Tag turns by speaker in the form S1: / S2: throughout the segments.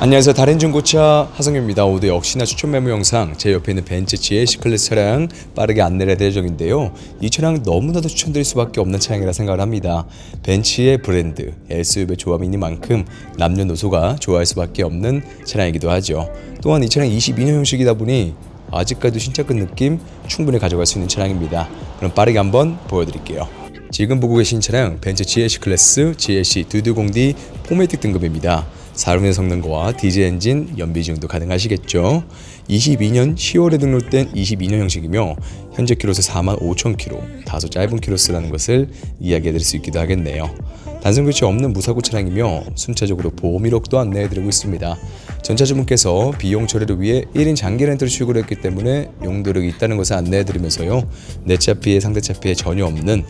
S1: 안녕하세요. 다른 중고차 하성규입니다. 오늘 역시나 추천 메모 영상 제 옆에 있는 벤츠 GLC 클래스 차량 빠르게 안내를 해드릴 예정인데요. 이 차량 너무나도 추천드릴 수밖에 없는 차량이라 생각을 합니다. 벤츠의 브랜드, SUV의 조합이니만큼 남녀노소가 좋아할 수밖에 없는 차량이기도 하죠. 또한 이 차량 22년 형식이다 보니 아직까지도 신차급 느낌 충분히 가져갈 수 있는 차량입니다. 그럼 빠르게 한번 보여드릴게요. 지금 보고 계신 차량 벤츠 GLC 클래스 GLC 220D 포매틱 등급입니다. 4륜의 성능과 디젤 엔진 연비 중도 가능하시겠죠. 22년 10월에 등록된 22년 형식이며 현재 키로수 4만 5천 키로, 다소 짧은 키로수라는 것을 이야기해 드릴 수 있기도 하겠네요. 단순 교체 없는 무사고 차량이며 순차적으로 보험 1억도 안내해 드리고 있습니다. 전차주분께서 비용 처리를 위해 1인 장기 렌트를 출고를 했기 때문에 용도력이 있다는 것을 안내해 드리면서요. 내차 피해 상대차 피해 전혀 없는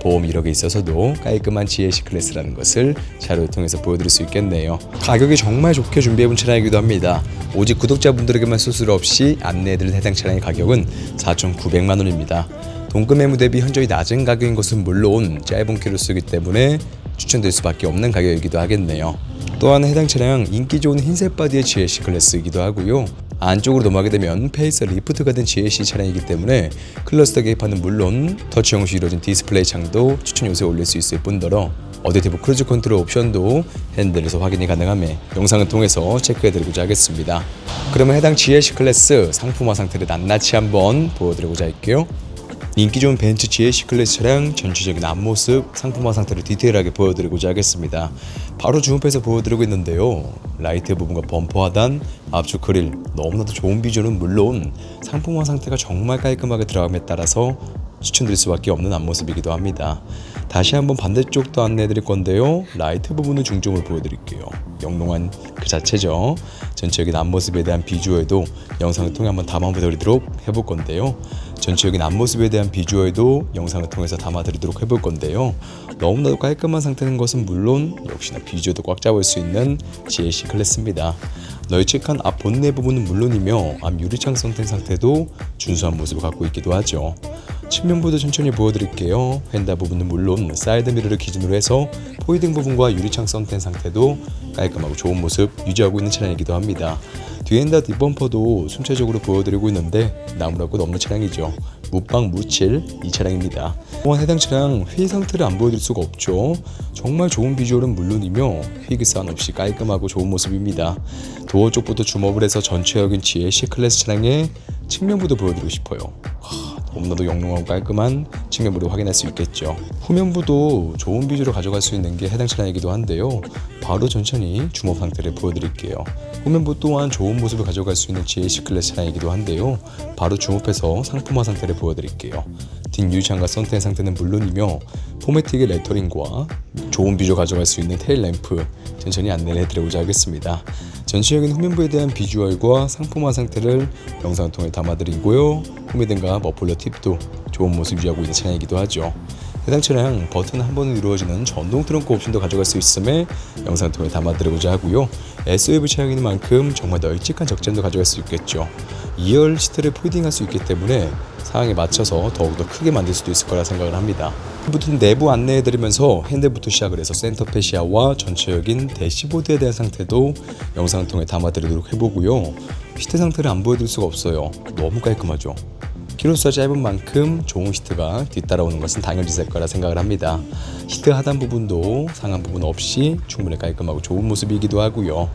S1: 보험 1억에 있어서도 깔끔한 GLC 클래스라는 것을 자료를 통해서 보여드릴 수 있겠네요. 가격이 정말 좋게 준비해본 차량이기도 합니다. 오직 구독자분들에게만 수수료 없이 안내해드릴 해당 차량의 가격은 4,900만 원입니다. 동급 매무 대비 현저히 낮은 가격인 것은 물론 짧은 키로수이기 때문에 추천될 수밖에 없는 가격이기도 하겠네요. 또한 해당 차량 인기 좋은 흰색 바디의 GLC 클래스이기도 하고요. 안쪽으로 넘어가게 되면 페이스 리프트가 된 GLC 차량이기 때문에 클러스터 계기판은 물론 터치 형식 이루어진 디스플레이 창도 추천 요소에 올릴 수 있을 뿐더러 어댑티브 크루즈 컨트롤 옵션도 핸들에서 확인이 가능함에 영상을 통해서 체크해드리고자 하겠습니다. 그러면 해당 GLC 클래스 상품화 상태를 낱낱이 한번 보여드리고자 할게요. 인기 좋은 벤츠 GLC 클래스 차량 전체적인 앞모습, 상품화 상태를 디테일하게 보여드리고자 하겠습니다. 바로 주문패에서 보여드리고 있는데요. 라이트 부분과 범퍼 하단, 앞쪽 그릴 너무나도 좋은 비주얼은 물론 상품화 상태가 정말 깔끔하게 들어감에 따라서 추천드릴 수밖에 없는 앞모습이기도 합니다. 다시 한번 반대쪽도 안내해 드릴 건데요. 라이트 부분을 중점을 보여드릴게요. 영롱한 그 자체죠. 전체적인 앞모습에 대한 비주얼도 영상을 통해 한번 담아드리도록 해볼 건데요. 전체적인 앞모습에 대한 비주얼도 영상을 통해서 담아드리도록 해볼 건데요. 너무나도 깔끔한 상태인 것은 물론 역시나 비주얼도 꽉 잡을 수 있는 GLC 클래스입니다. 널찍한 앞 본네 부분은 물론이며 앞 유리창 선택 상태도 준수한 모습을 갖고 있기도 하죠. 측면부도 천천히 보여드릴게요. 휀다 부분은 물론 사이드 미러를 기준으로 해서 포이딩 부분과 유리창 선텐 상태도 깔끔하고 좋은 모습 유지하고 있는 차량이기도 합니다. 뒤엔다 뒷범퍼도 순차적으로 보여드리고 있는데 나무랄 것 없는 차량이죠. 무빵 무칠 이 차량입니다. 또한 해당 차량 휠 상태를 안 보여드릴 수가 없죠. 정말 좋은 비주얼은 물론이며 사안 없이 깔끔하고 좋은 모습입니다. 도어 쪽부터 줌업을 해서 전체적인 GLC 클래스 차량의 측면부도 보여드리고 싶어요. 하, 너무나도 영롱하고 깔끔한 측면부를 확인할 수 있겠죠. 후면부도 좋은 비주얼을 가져갈 수 있는 게 해당 차량이기도 한데요. 바로 천천히 줌업 상태를 보여드릴게요. 후면부 또한 좋은 모습을 가져갈 수 있는 GLC 클래스 차량이기도 한데요. 바로 줌업해서 상품화 상태를 보여드릴게요. 뒷유리창과 선텐 상태는 물론이며 포매틱의 레터링과 좋은 비주얼 가져갈 수 있는 테일 램프 천천히 안내를 해드리고자 하겠습니다. 전체적인 후면부에 대한 비주얼과 상품화 상태를 영상을 통해 담아드리고요. 후미등과 머플러 팁도 좋은 모습 유지하고 있는 차량이기도 하죠. 해당 차량 버튼 한 번으로 이루어지는 전동 트렁크 옵션도 가져갈 수 있음에 영상을 통해 담아드리고자 하고요. SUV 차량인 만큼 정말 널찍한 적재도 가져갈 수 있겠죠. 2열 시트를 폴딩할 수 있기 때문에 상황에 맞춰서 더욱더 크게 만들 수도 있을 거라 생각을 합니다. 부터 내부 안내해 드리면서 핸들부터 시작을 해서 센터 페시아와 전체적인 대시보드에 대한 상태도 영상을 통해 담아 드리도록 해보고요. 시트 상태를 안 보여드릴 수가 없어요. 너무 깔끔하죠. 키로수가 짧은 만큼 좋은 시트가 뒤따라오는 것은 당연시될 거라 생각을 합니다. 시트 하단 부분도 상한 부분 없이 충분히 깔끔하고 좋은 모습이기도 하고요.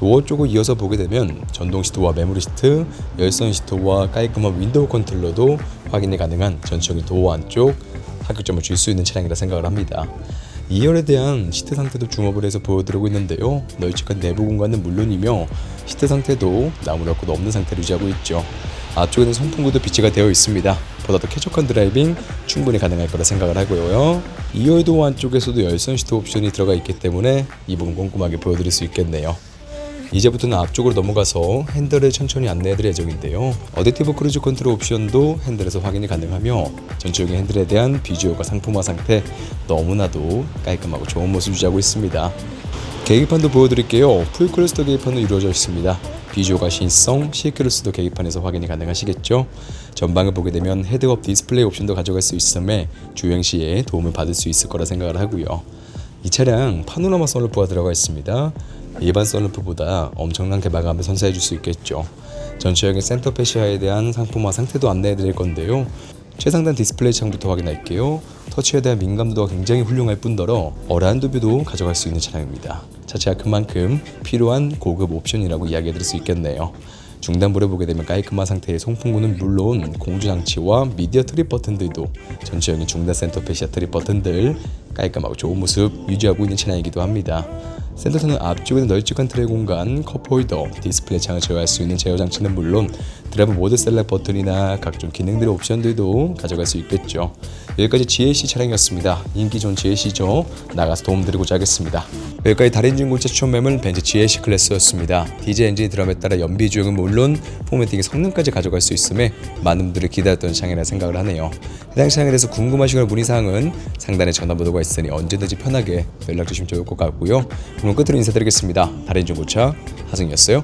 S1: 도어 쪽을 이어서 보게 되면 전동 시트와 메모리 시트, 열선 시트와 깔끔한 윈도우 컨트롤러도 확인이 가능한 전체적인 도어 안쪽 합격점을 줄 수 있는 차량이라 생각을 합니다. 2열에 대한 시트 상태도 줌업을 해서 보여드리고 있는데요. 널찍한 내부 공간은 물론이며 시트 상태도 나무랄 것 없는 상태를 유지하고 있죠. 앞쪽에는 선풍구도 비치가 되어 있습니다. 보다 더 쾌적한 드라이빙 충분히 가능할 거라 생각을 하고요. 2열 도어 안쪽에서도 열선 시트 옵션이 들어가 있기 때문에 이 부분 꼼꼼하게 보여드릴 수 있겠네요. 이제부터는 앞쪽으로 넘어가서 핸들을 천천히 안내해드릴 예정인데요. 어댑티브 크루즈 컨트롤 옵션도 핸들에서 확인이 가능하며 전체적인 핸들에 대한 비주얼과 상품화 상태 너무나도 깔끔하고 좋은 모습 유지하고 있습니다. 계기판도 보여드릴게요. 풀 클러스터 계기판으로 이루어져 있습니다. 비주얼과 신성, 실크로스도 계기판에서 확인이 가능하시겠죠. 전방을 보게 되면 헤드업 디스플레이 옵션도 가져갈 수 있음에 주행 시에 도움을 받을 수 있을 거라 생각을 하고요. 이 차량 파노라마 선루프가 들어가 있습니다. 일반 썬루프보다 엄청난 개방감을 선사해 줄 수 있겠죠. 전체적인 센터 페시아에 대한 상품화 상태도 안내해 드릴 건데요. 최상단 디스플레이 창부터 확인할게요. 터치에 대한 민감도가 굉장히 훌륭할 뿐더러 어란도뷰도 가져갈 수 있는 차량입니다. 자체가 큰 만큼 필요한 고급 옵션이라고 이야기해 드릴 수 있겠네요. 중단부를 보게 되면 깔끔한 상태의 송풍구는 물론 공조 장치와 미디어 트립 버튼들도 전체적인 중단 센터 페시아 트립 버튼들 깔끔하고 좋은 모습 유지하고 있는 차량이기도 합니다. 센터터는 앞쪽에는 널찍한 트레이 공간, 컵홀더, 디스플레이 창을 제어할 수 있는 제어 장치는 물론 드라이브 모드 셀렉 버튼이나 각종 기능들의 옵션들도 가져갈 수 있겠죠. 여기까지 GLC 차량이었습니다. 인기 좋은 GLC죠. 나가서 도움드리고자 하겠습니다. 여기까지 달인 중고차 추천 매물 벤츠 GLC 클래스였습니다. 디젤 엔진이 드럼에 따라 연비 주행은 물론 포매팅의 성능까지 가져갈 수 있음에 많은 분들이 기다렸던 차량이라 생각을 하네요. 해당 차량에 대해서 궁금하시거나 문의사항은 상단에 전화번호가 있으니 언제든지 편하게 연락 주시면 좋을 것 같고요. 오늘 끝으로 인사드리겠습니다. 달인 중고차 하승이었어요.